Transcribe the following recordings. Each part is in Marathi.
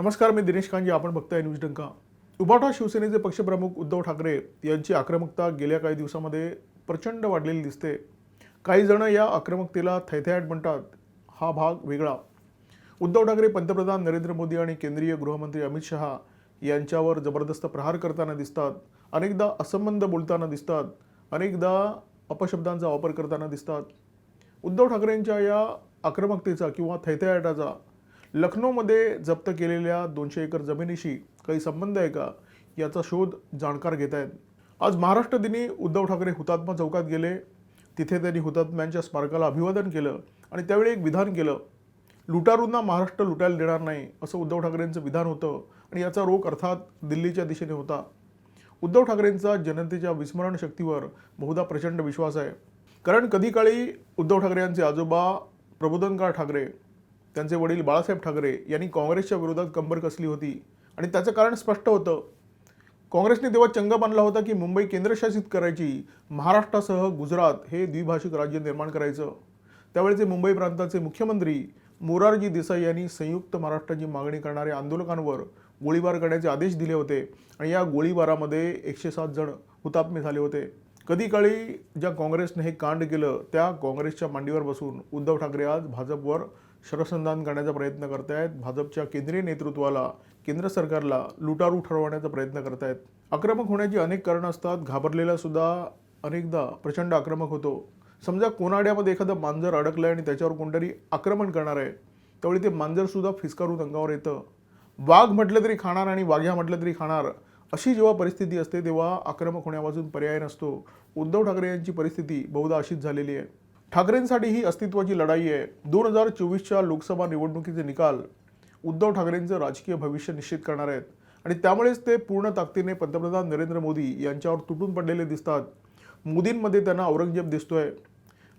नमस्कार मी दिनेश कांजी. आपण बघताय न्यूज डंका. उभाटा शिवसेनेचे पक्षप्रमुख उद्धव ठाकरे यांची आक्रमकता गेल्या काही दिवसामध्ये प्रचंड वाढलेली दिसते. काही जण या आक्रमकतेला थैथ्याट म्हणतात. हा भाग वेगळा. उद्धव ठाकरे पंतप्रधान नरेंद्र मोदी आणि केंद्रीय गृहमंत्री अमित शहा यांच्यावर जबरदस्त प्रहार करताना दिसतात. अनेकदा असंबंध बोलताना दिसतात. अनेकदा अपशब्दांचा वापर करताना दिसतात. उद्धव ठाकरेंच्या या आक्रमकतेचा किंवा थैथयाटाचा लखनौमध्ये जप्त केलेल्या दोनशे एकर जमिनीशी काही संबंध आहे का? याचा शोध जाणकार घेत आहेत. आज महाराष्ट्र दिनी उद्धव ठाकरे हुतात्मा चौकात गेले. तिथे त्यांनी हुतात्म्यांच्या स्मारकाला अभिवादन केलं आणि त्यावेळी एक विधान केलं. लुटारूंना महाराष्ट्र लुटायला देणार नाही असं उद्धव ठाकरेंचं विधान होतं आणि याचा रोख अर्थात दिल्लीच्या दिशेने होता. उद्धव ठाकरेंचा जनतेच्या विस्मरण शक्तीवर बहुधा प्रचंड विश्वास आहे. कारण कधी काळी उद्धव ठाकरे यांचे आजोबा प्रबोधनकार ठाकरे त्यांचे वडील बाळासाहेब ठाकरे यांनी काँग्रेसच्या विरोधात कंबर कसली होती? आणि त्याचं कारण स्पष्ट होतं. काँग्रेसने तेव्हा चंग बांधला होता की मुंबई केंद्रशासित करायची महाराष्ट्रासह गुजरात हे द्विभाषिक राज्य निर्माण करायचं. त्यावेळेचे मुंबई प्रांताचे मुख्यमंत्री मोरारजी देसाई यांनी संयुक्त महाराष्ट्राची मागणी करणाऱ्या आंदोलकांवर गोळीबार करण्याचे आदेश दिले होते आणि या गोळीबारामध्ये एकशे सात जण हुतात्मे झाले होते. कधी काळी ज्या काँग्रेसने हे कांड केलं त्या काँग्रेसच्या मांडीवर बसून उद्धव ठाकरे आज भाजपवर शरसंधान करण्याचा प्रयत्न करतायत. भाजपच्या केंद्रीय नेतृत्वाला केंद्र सरकारला लुटारू ठरवण्याचा प्रयत्न करतायत. आक्रमक होण्याची अनेक कारणं असतात. घाबरलेला सुद्धा अनेकदा प्रचंड आक्रमक होतो. समजा कोनाड्यामध्ये एखादं मांजर अडकलं आहे आणि त्याच्यावर कोणतरी आक्रमण करणार आहे त्यावेळी ते मांजरसुद्धा फिसकारून अंगावर येतं. वाघ म्हटलं तरी खाणार आणि वाघ्या म्हटलं तरी खाणार अशी जेव्हा परिस्थिती असते तेव्हा आक्रमक होण्यापासून पर्याय नसतो. उद्धव ठाकरे यांची परिस्थिती बहुधा अशीच झालेली आहे. ठाकरेंसाठी ही अस्तित्वाची लढाई आहे. दोन हजार चोवीसच्या लोकसभा निवडणुकीचे निकाल उद्धव ठाकरेंचं राजकीय भविष्य निश्चित करणार आहेत. आणि त्यामुळेच ते पूर्ण ताकदीने पंतप्रधान नरेंद्र मोदी यांच्यावर तुटून पडलेले दिसतात. मोदींमध्ये त्यांना औरंगजेब दिसतोय.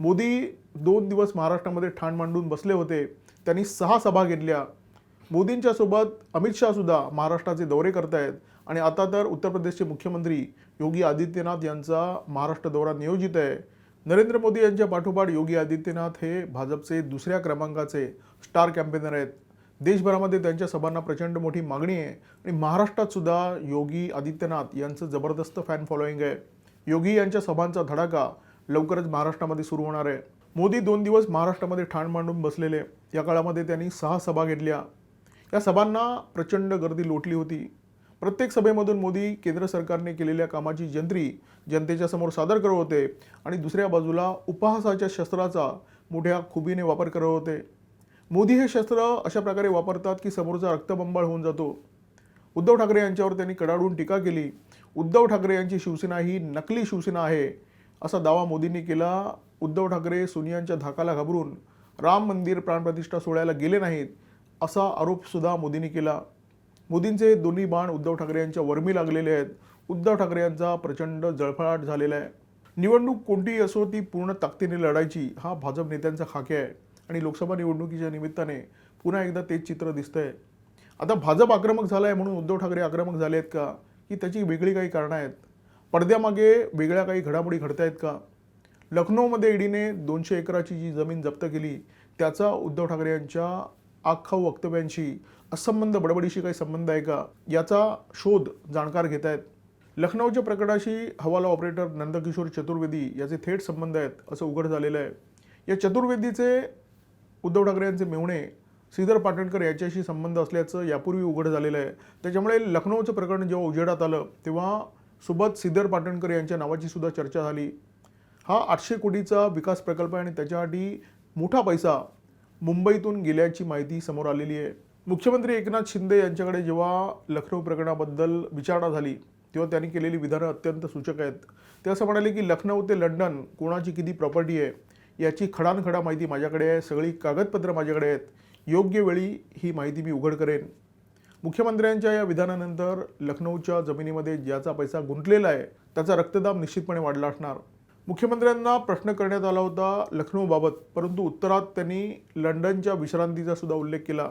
मोदी दोन दिवस महाराष्ट्रामध्ये ठाण मांडून बसले होते. त्यांनी सहा सभा घेतल्या. मोदींच्या सोबत अमित शहासुद्धा महाराष्ट्राचे दौरे करतायत. आणि आता तर उत्तर प्रदेशचे मुख्यमंत्री योगी आदित्यनाथ यांचा महाराष्ट्र दौरा नियोजित आहे. नरेंद्र मोदी यांच्या पाठोपाठ योगी आदित्यनाथ हे भाजपचे दुसऱ्या क्रमांकाचे स्टार कॅम्पेनर आहेत. देशभरामध्ये त्यांच्या सभांना प्रचंड मोठी मागणी आहे आणि महाराष्ट्रात सुद्धा योगी आदित्यनाथ यांचं जबरदस्त फॅन फॉलोईंग आहे. योगी यांच्या सभांचा धडाका लवकरच महाराष्ट्रामध्ये सुरू होणार आहे. मोदी दोन दिवस महाराष्ट्रामध्ये ठाण मांडून बसलेले. या काळामध्ये त्यांनी सहा सभा घेतल्या. या सभांना प्रचंड गर्दी लोटली होती. प्रत्येक सभेमधून मोदी केंद्र सरकारने केलेल्या कामाची जंत्री जनतेच्या समोर सादर करत होते आणि दुसऱ्या बाजूला उपहासाच्या शस्त्राचा मोठ्या खुबीने वापर करत होते. मोदी हे शस्त्र अशा प्रकारे वापरतात की समोरचा रक्तबंबाळ होऊन जातो. उद्धव ठाकरे यांच्यावर त्यांनी कडाडून टीका केली. उद्धव ठाकरे यांची शिवसेना ही नकली शिवसेना आहे असा दावा मोदींनी केला. उद्धव ठाकरे सोनियांच्या धाकाला घाबरून राम मंदिर प्राणप्रतिष्ठा सोहळ्याला गेले नाहीत असा आरोपसुद्धा मोदींनी केला. मोदींचे दोन्ही बाण उद्धव ठाकरे यांच्या वर्मी लागलेले आहेत. उद्धव ठाकरे यांचा प्रचंड जळफळाट झालेला आहे. निवडणूक कोणतीही असो ती पूर्ण ताकदीने लढायची हा भाजप नेत्यांचा खाके आहे. आणि लोकसभा निवडणुकीच्या निमित्ताने पुन्हा एकदा तेच चित्र दिसतंय. आता भाजप आक्रमक झाला आहे म्हणून उद्धव ठाकरे आक्रमक झाले आहेत का? की त्याची वेगळी काही कारणं आहेत? पडद्यामागे वेगळ्या काही घडामोडी घडत आहेत का? लखनौमध्ये ईडीने दोनशे एकराची जी जमीन जप्त केली त्याचा उद्धव ठाकरे यांच्या आखाऊ वक्तव्यांशी असंबंध बडबडीशी काही संबंध आहे का? याचा शोध जाणकार घेत आहेत. लखनौच्या प्रकरणाशी हवाला ऑपरेटर नंदकिशोर चतुर्वेदी याचे थेट संबंध आहेत असं उघड झालेलं आहे. या चतुर्वेदीचे उद्धव ठाकरे यांचे मेवणे श्रीधर पाटणकर याच्याशी संबंध असल्याचं यापूर्वी उघड झालेलं आहे. त्याच्यामुळे लखनौचं प्रकरण जेव्हा उजेडात आलं तेव्हा सोबत श्रीधर पाटणकर यांच्या नावाची सुद्धा चर्चा झाली. हा आठशे कोटीचा विकास प्रकल्प आहे आणि त्याच्यासाठी मोठा पैसा मुंबईतून गेल्याची माहिती समोर आलेली आहे. मुख्यमंत्री एकनाथ शिंदे यांच्याकडे जेव्हा लखनौ प्रकरणाबद्दल विचारणा झाली तेव्हा त्यांनी केलेली विधानं अत्यंत सूचक आहेत. ते असं म्हणाले की लखनौ ते लंडन कोणाची किती प्रॉपर्टी आहे याची खडानखडा माहिती माझ्याकडे आहे सगळी कागदपत्रं माझ्याकडे आहेत योग्य वेळी ही माहिती मी उघड करेन. मुख्यमंत्र्यांच्या या विधानानंतर लखनौच्या जमिनीमध्ये ज्याचा पैसा गुंतलेला आहे त्याचा रक्तदाब निश्चितपणे वाढला असणार. मुख्यमंत्र्यांना प्रश्न करण्यात आला होता लखनौबाबत परंतु उत्तरात त्यांनी लंडनच्या विश्रांतीचा सुद्धा उल्लेख केला.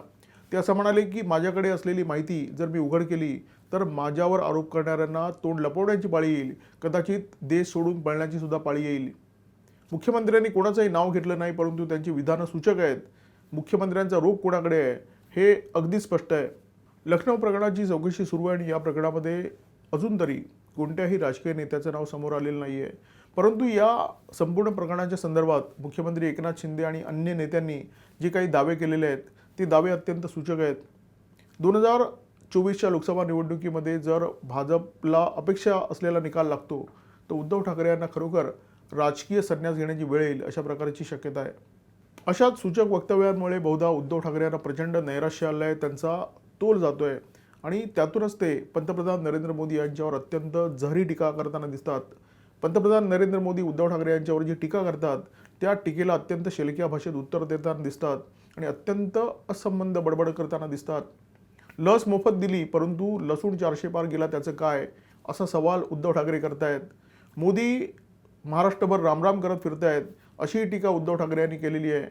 ते असं म्हणाले की माझ्याकडे असलेली माहिती जर मी उघड केली तर माझ्यावर आरोप करणाऱ्यांना तोंड लपवण्याची पाळी येईल. कदाचित देश सोडून पळण्याची सुद्धा पाळी येईल. मुख्यमंत्र्यांनी कोणाचंही नाव घेतलं नाही परंतु त्यांची विधानं सूचक आहेत. मुख्यमंत्र्यांचा रोग कोणाकडे आहे हे अगदी स्पष्ट आहे. लखनौ प्रकरणाची चौकशी सुरू आहे आणि या प्रकरणामध्ये अजून तरी कोणत्याही राजकीय नेत्याचं नाव समोर आलेलं नाही आहे परंतु या संपूर्ण प्रकरणाच्या संदर्भात मुख्यमंत्री एकनाथ शिंदे आणि अन्य नेत्यांनी जे काही दावे केलेले आहेत ते दावे अत्यंत सूचक आहेत. दोन हजार चोवीसच्या लोकसभा निवडणुकीमध्ये जर भाजपला अपेक्षा असलेला निकाल लागतो तर उद्धव ठाकरे यांना खरोखर राजकीय संन्यास घेण्याची वेळ येईल अशा प्रकारची शक्यता आहे. अशाच सूचक वक्तव्यांमुळे बहुधा उद्धव ठाकरे यांना प्रचंड नैराश्य आलं आहे त्यांचा तोल जातो आहे आणि त्यातूनच ते पंतप्रधान नरेंद्र मोदी यांच्यावर अत्यंत जहरी टीका करताना दिसतात. पंतप्रधान नरेंद्र मोदी उद्धव ठाकरे यांच्यावर जी टीका करतात त्या टीकेला अत्यंत शेलक्या भाषेत उत्तर देताना दिसतात आणि अत्यंत असंबंध बडबड करताना दिसतात. लस मोफत दिली परंतु लसूण चारशे पार गेला त्याचं काय? असा सवाल उद्धव ठाकरे करतायत. मोदी महाराष्ट्रभर रामराम करत फिरतायत अशी टीका उद्धव ठाकरे यांनी केलेली आहे.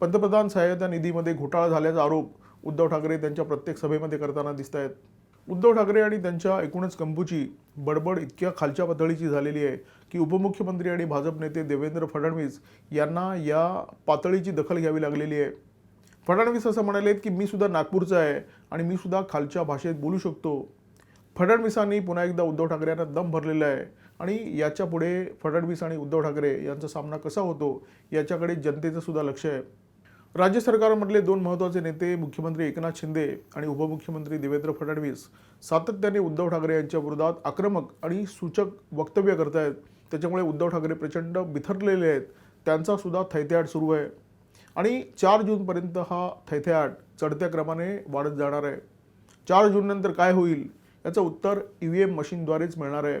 पंतप्रधान सहाय्यता निधीमध्ये घोटाळा झाल्याचा आरोप उद्धव ठाकरे त्यांच्या प्रत्येक सभेमध्ये करताना दिसत आहेत उद्धव ठाकरे आणि त्यांच्या एकूणच कंबूची बडबड इतक्या खालच्या पातळीची झालेली आहे की उपमुख्यमंत्री आणि भाजप नेते देवेंद्र फडणवीस यांना या पातळीची दखल घ्यावी लागलेली आहे. फडणवीस असं म्हणाले की मी सुद्धा नागपूरचा आहे आणि मी सुद्धा खालच्या भाषेत बोलू शकतो. फडणवीसांनी पुन्हा एकदा उद्धव ठाकरे यांना दम भरलेला आहे आणि याच्यापुढे फडणवीस आणि उद्धव ठाकरे यांचा सामना कसा होतो याच्याकडे जनतेचं सुद्धा लक्ष आहे. राज्य सरकारमधले दोन महत्त्वाचे नेते मुख्यमंत्री एकनाथ शिंदे आणि उपमुख्यमंत्री देवेंद्र फडणवीस सातत्याने उद्धव ठाकरे यांच्या विरोधात आक्रमक आणि सूचक वक्तव्य करत आहेत त्याच्यामुळे उद्धव ठाकरे प्रचंड बिथरलेले आहेत. त्यांचा सुद्धा थैथ्याट सुरू आहे. आणि चार जूनपर्यंत हा थैथ्याट चढत्या क्रमाने वाढत जाणार आहे. चार जूननंतर काय होईल? याचं उत्तर ई व्ही एम मशीनद्वारेच मिळणार आहे.